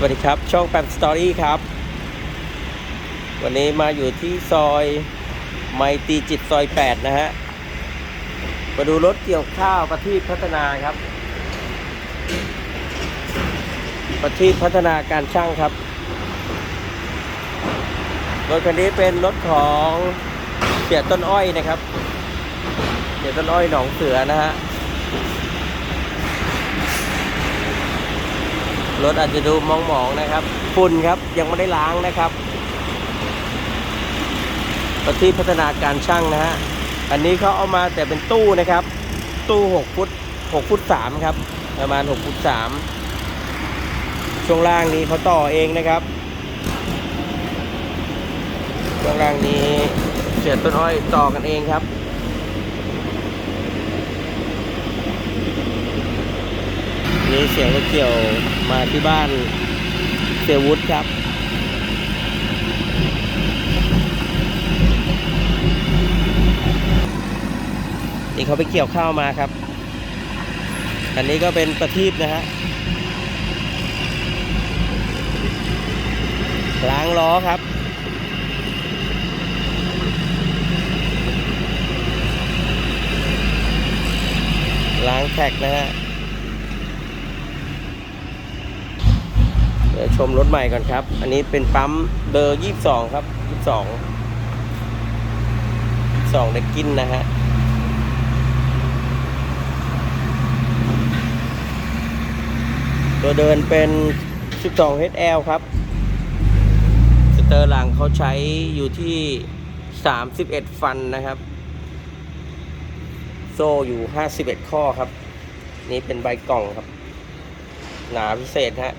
สวัสดีครับ ช่องแปมสตอรี่ครับ วันนี้มาอยู่ที่ซอยไมตรีจิตซอย 8 นะฮะ มาดูรถเกี่ยวข้าวประทีปพัฒนาครับ ประทีปพัฒนาการช่างครับ รถคันนี้เป็นรถของเสียต้นอ้อยนะครับ เสียต้นอ้อยหนองเสือนะฮะ รถอาจจะดูมองๆนะครับ ฝุ่นครับยังไม่ได้ล้างนะครับระทีปพัฒนาการช่างนะฮะ อันนี้เขาเอามาแต่เป็นตู้นะครับ ตู้ 6 ฟุต 6 ฟุต 3 ครับ ประมาณ 6 ฟุต 3 ช่วงล่างนี้เขาต่อเองนะครับ ช่วงล่างนี้เสียต้นอ้อยต่อกันเองครับ นี่เสียงรถเกี่ยวมาที่บ้านเสียวุฒิครับนี่เขาไปเกี่ยวข้าวมาครับ อันนี้ก็เป็นประทีปนะฮะ ล้างล้อครับล้างแท็กนะฮะ ดี๋ยวชมรถใหม่ก่อนครับ อันนี้เป็นปั๊มเบอร์ยี่สองครับยี่สองสองเด็กกินนะฮะตัวเดินเป็น 12 HL ครับ สเตอร์หลังเขาใช้อยู่ที่ 31 ฟันนะครับ โซ่อยู่ 51 ข้อครับ นี่เป็นใบกล่องครับ หนาพิเศษฮะ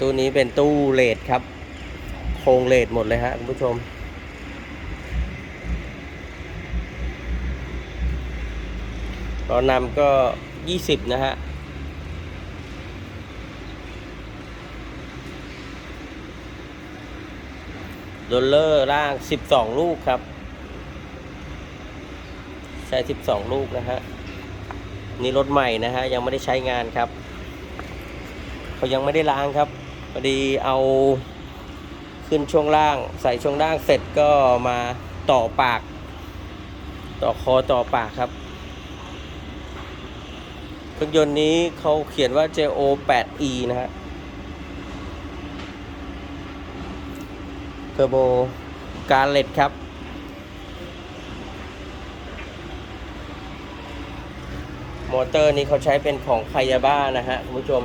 ตู้นี้เป็นตู้เลดครับ โครงเลดหมดเลยฮะคุณผู้ชม ตอนนำก็ 20 นะฮะโดลเลอร์ล่าง 12 ลูกครับ ใช้ 12 ลูกนะฮะ นี่รถใหม่นะฮะ ยังไม่ได้ใช้งานครับ เขายังไม่ได้ล้างครับ พอดีเอาขึ้นช่วงล่าง ใส่ช่วงล่างเสร็จก็มาต่อปาก ต่อคอต่อปากครับเครื่องยนต์นี้เขาเขียนว่า JO 8E นะฮะเทอร์โบการเล็ดครับ มอเตอร์นี้เขาใช้เป็นของคายาบ้านะฮะคุณผู้ชม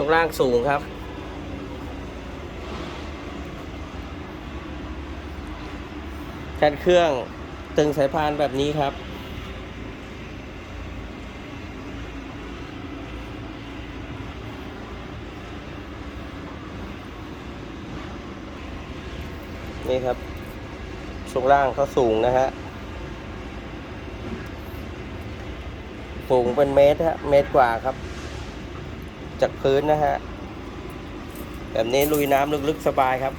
ช่วงล่างสูงครับ แค่เครื่องตึงสายพานแบบนี้ครับ นี่ครับ ช่วงล่างเขาสูงนะฮะสูงเป็นเมตรฮะเมตรกว่าครับ จากพื้นนะฮะ แบบนี้ลุยน้ำลึกๆสบายครับ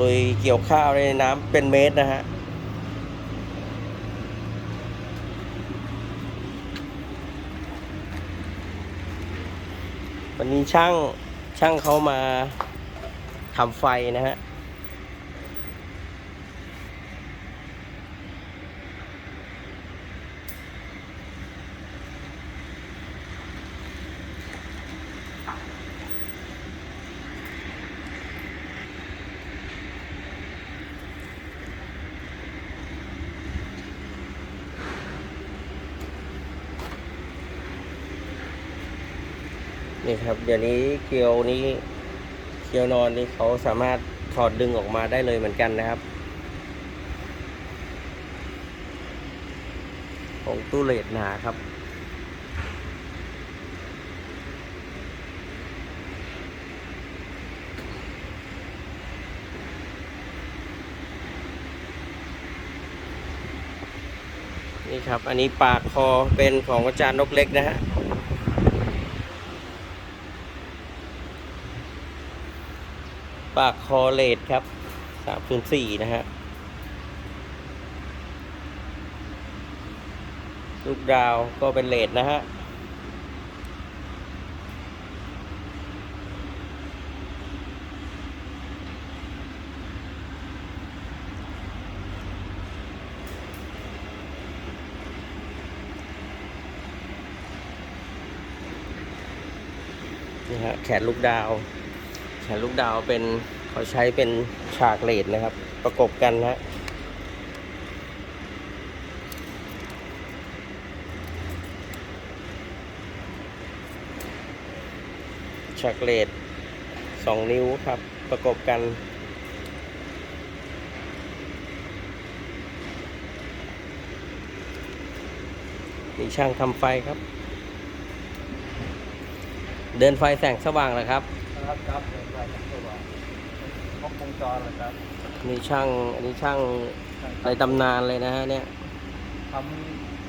ลุยเกี่ยวข้าวในน้ำเป็นเมตรนะฮะวันนี้ช่างช่างเขามาทำไฟนะฮะ นี่ครับ เดี๋ยวนี้เกลียวนี้เกลียวนอนนี่เขาสามารถถอดดึงออกมาได้เลยเหมือนกันนะครับ ของตู้เลดหนาครับนี่ครับ อันนี้ปากคอเป็นของอาจารย์นกเล็กนะฮะ ปากคอเลดครับสามศูนสี่นะฮะ ลูกดาวก็เป็นเลดนะฮะ นี่ฮะ แขนลูกดาว แขนลูกดาวเป็นเขาใช้เป็นฉากเลดนะครับ ประกบกันนะฉากเลดสองนิ้วครับ ประกบกันนี่ช่างทำไฟครับ เดินไฟแสงสว่างแล้วครับ ครับครับ เดินไปครับตัวครบวงจรเลยครับนี่ช่างอันนี้ช่างในตำนานเลยนะฮะเนี่ยท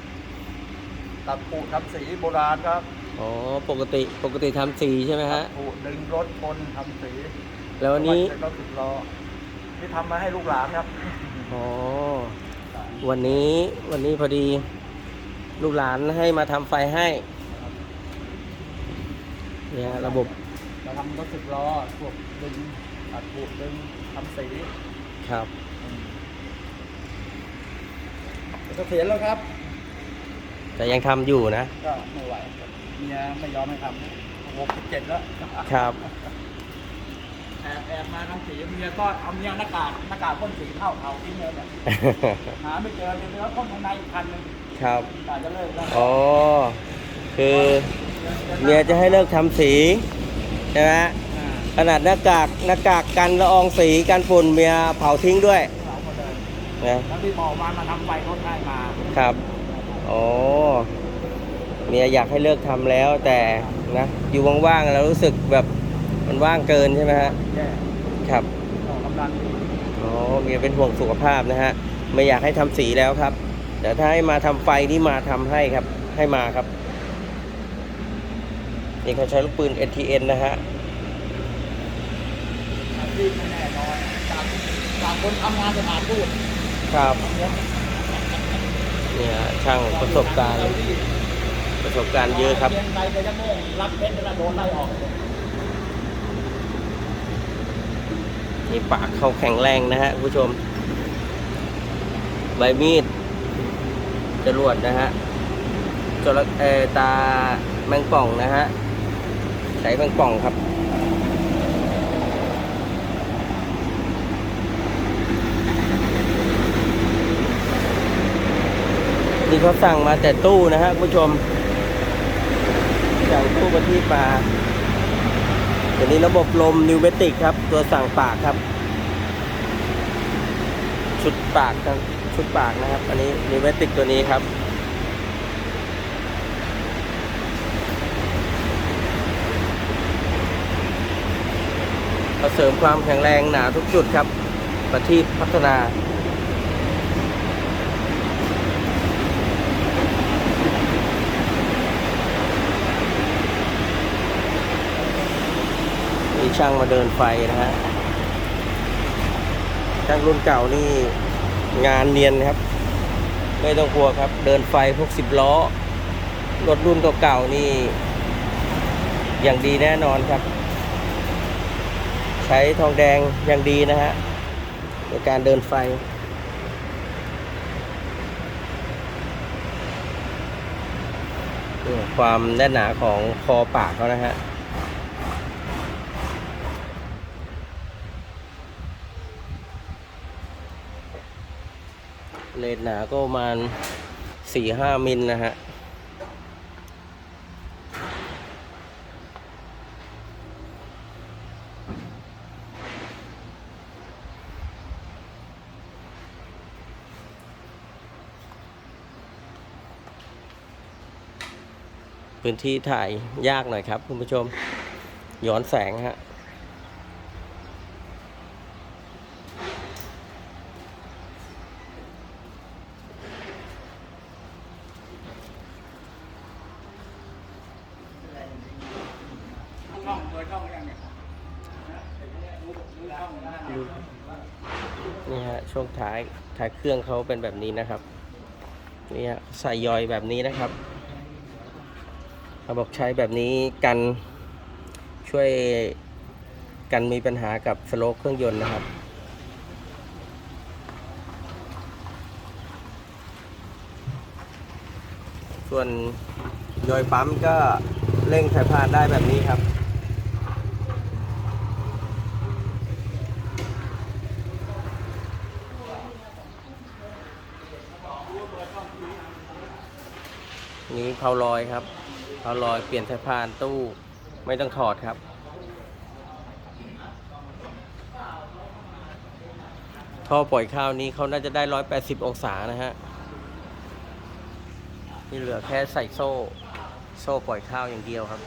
ำตัดปูทำสีโบราณครับอ๋อปกติปกติทำสีใช่ไหมฮะตัดปูดึงรถชนทำสี แล้ววันนี้รถสิบล้อที่ทำมาให้ลูกหลานครับอ๋อวันนี้วันนี้พอดีลูกหลานให้มาทำไฟให้เนี่ยระบบเรา ทำรถสิบล้อพวกดึงตัดปูดึงทำสีครับเกษียณแล้วครับ แต่ยังทำอยู่นะ ก็ไม่ไหวเมียไม่ยอมให้ทำหกสิบเจ็ดแล้วครับแอบแอบมาทำสีเมียก็เอาเมียหน้ากากหน้ากากพ่นสีเข้าเทาทิ้งเลยเนี่ยหาไม่เจอเลยเนื้อพ่นข้างในอีกพันหนึ่งครับกาจะเลิกแล้วอ๋อคือเมียจะให้เลิกทำสี ใช่ไหมอ่าขนาดหน้ากากหน้ากากกันละอองสีกันฝุ่นเมียเผาทิ้งด้วยเราก็เดินนะแล้วที่บอกมามาทำไฟรถให้มาครับอ๋อเมียอยากให้เลิกทำแล้วแต่นะอยู่ว่างๆแล้วรู้สึกแบบมันว่างเกินใช่ไหมฮะแย่ครับออกกำลังดีอ๋อเมียเป็นห่วงสุขภาพนะฮะไม่อยากให้ทำสีแล้วครับ แต่ถ้าให้มาทำไฟนี่มาทำให้ครับให้มาครับ นี่เขาใช้ลูกปืน NTN นะฮะอาชีพไม่แน่นอนจากจากคนทำงานสถานทูตครับเนี่ยเนี่ยช่างประสบการณ์ ประสบการณ์เยอะครับเรียนไปจะจะโม่งรับเพชรแล้วโดนไล่ออกนี่ปากเขาแข็งแรงนะฮะคุณผู้ชม ใบมีดจรวดนะฮะจระเออตาแมงป่องนะฮะ ใช้แมงป่องครับนี่เขาสั่งมาแต่ตู้นะฮะคุณผู้ชม สั่งตู้ประที่ปมาตัวนี้ระบบลมนิวเมติกครับ ตัวสั่งปากครับ ชุดปากครับชุดปากนะครับ อันนี้นิวเมติกตัวนี้ครับ เสริมความแข็งแรงหนาทุกจุดครับ ประทีปพัฒนามีช่างมาเดินไฟนะฮะ ช่างรุ่นเก่านี่งานเนียนครับ ไม่ต้องกลัวครับ เดินไฟพวกสิบล้อ รถรุ่นเก่าๆนี่ อย่างดีแน่นอนครับ ใช้ทองแดงอย่างดีนะฮะในการเดินไฟ ความแน่นหนาของคอปากเขานะฮะเลนหนาก็ประมาณสี่ห้ามิลนะฮะ พื้นที่ถ่ายยากหน่อยครับ คุณผู้ชมย้อนแสงฮะนี่ฮะช่วงท้ายท้ายเครื่องเขาเป็นแบบนี้นะครับนี่ฮะใส่ยอยแบบนี้นะครับ เขาบอกใช้แบบนี้กันช่วยกันมีปัญหากับสโลปเครื่องยนต์นะครับส่วนยอยปั๊มก็เร่งสายพานได้แบบนี้ครับ นี้เพาลอยครับ เอาลอยเปลี่ยนสายพานตู้ไม่ต้องถอดครับ ท่อปล่อยข้าวนี้เขาน่าจะได้180องศานะฮะนี่เหลือแค่ใส่โซ่ โซ่ปล่อยข้าวอย่างเดียวครับ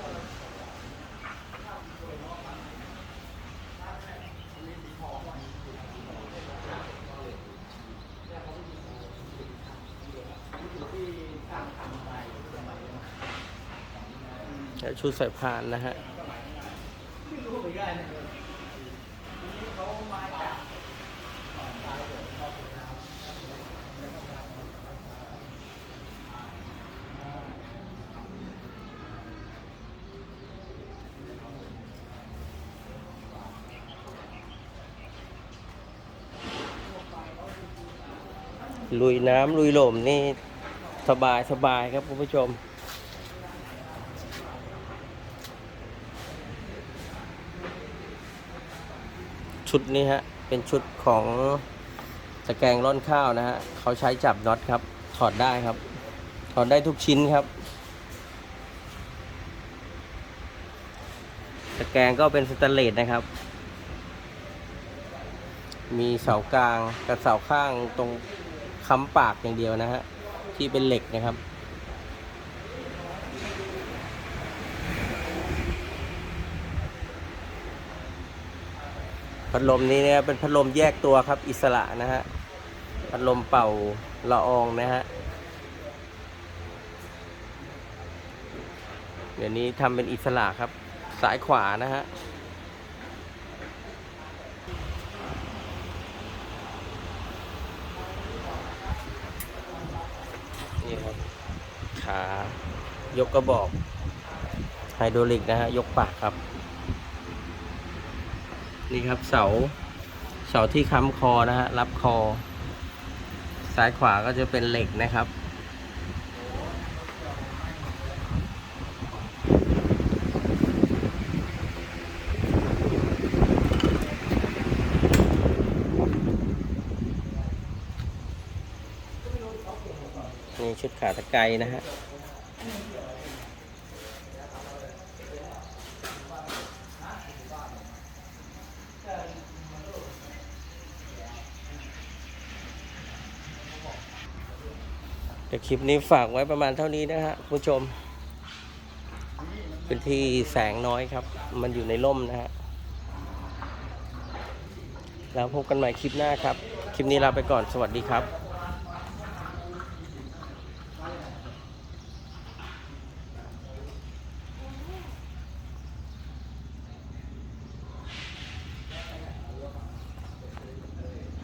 ชุดสายพานนะฮะลุยน้ำลุยลมนี่สบายสบายครับคุณผู้ชม ชุดนี้ฮะ เป็นชุดของตะแกรงร่อนข้าวนะฮะเขาใช้จับน็อตครับ ถอดได้ครับ ถอดได้ทุกชิ้นครับ ตะแกรงก็เป็นสแตนเลสนะครับ มีเสากลางกับเสาข้างตรงค้ำปากอย่างเดียวนะฮะที่เป็นเหล็กนะครับ พัดลมนี้เนี่ยเป็นพัดลมแยกตัวครับอิสระนะฮะพัดลมเป่าละอองนะฮะเดี๋ยวนี้ทำเป็นอิสระครับ สายขวานะฮะนี่ครับขายกกระบอกไฮดรอลิกนะฮะ ยกปากครับ นี่ครับเสาเสาที่ค้ำคอนะฮะรับคอ ซ้ายขวาก็จะเป็นเหล็กนะครับ นี่ชุดขาตะไคร้นะฮะ แต่คลิปนี้ฝากไว้ประมาณเท่านี้นะฮะคุณผู้ชม เป็นที่แสงน้อยครับ มันอยู่ในร่มนะฮะ แล้วพบกันใหม่คลิปหน้าครับ คลิปนี้ลาไปก่อนสวัสดีครับ